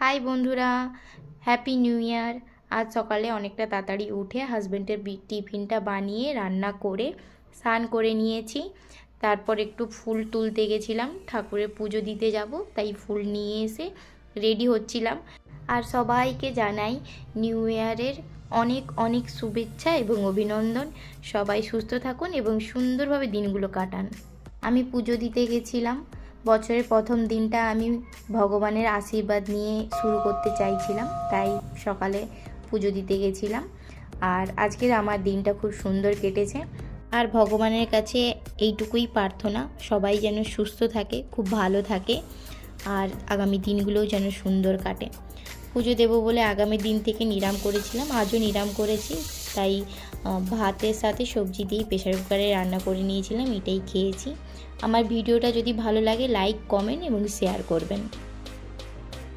High বন্ধুরা, happy new year. আজ সকালে অনেকটা তাড়াতাড়ি উঠে হাজব্যান্ডের টিফিনটা বানিয়ে রান্না করে স্নান করে নিয়েছি। তারপর একটু ফুল তুলতে গেছিলাম, ঠাকুরের পুজো দিতে যাব, তাই ফুল নিয়ে এসে রেডি হচ্ছিলাম। আর সবাইকে জানাই নিউ ইয়ারের অনেক অনেক শুভেচ্ছা এবং অভিনন্দন। সবাই সুস্থ থাকুন এবং সুন্দরভাবে দিনগুলো কাটান। আমি পুজো দিতে গেছিলাম বছরের প্রথম দিনটা আমি ভগবানের আশীর্বাদ নিয়ে শুরু করতে চাইছিলাম, তাই সকালে পুজো দিতে গেছিলাম। আর আজকের আমার দিনটা খুব সুন্দর কেটেছে। আর ভগবানের কাছে এইটুকুই প্রার্থনা, সবাই যেন সুস্থ থাকে, খুব ভালো থাকে, আর আগামী দিনগুলোও যেন সুন্দর কাটে। পুজো দেবো বলে আগামী দিন থেকে নিরাম করেছিলাম, আজও নিরাম করেছি, তাই ভাতের সাথে সবজি দিয়ে প্রেশার কুকারে রান্না করে নিয়েছিলাম, এটাই খেয়েছি। আমার ভিডিওটা যদি ভালো লাগে লাইক কমেন্ট এবং শেয়ার করবেন।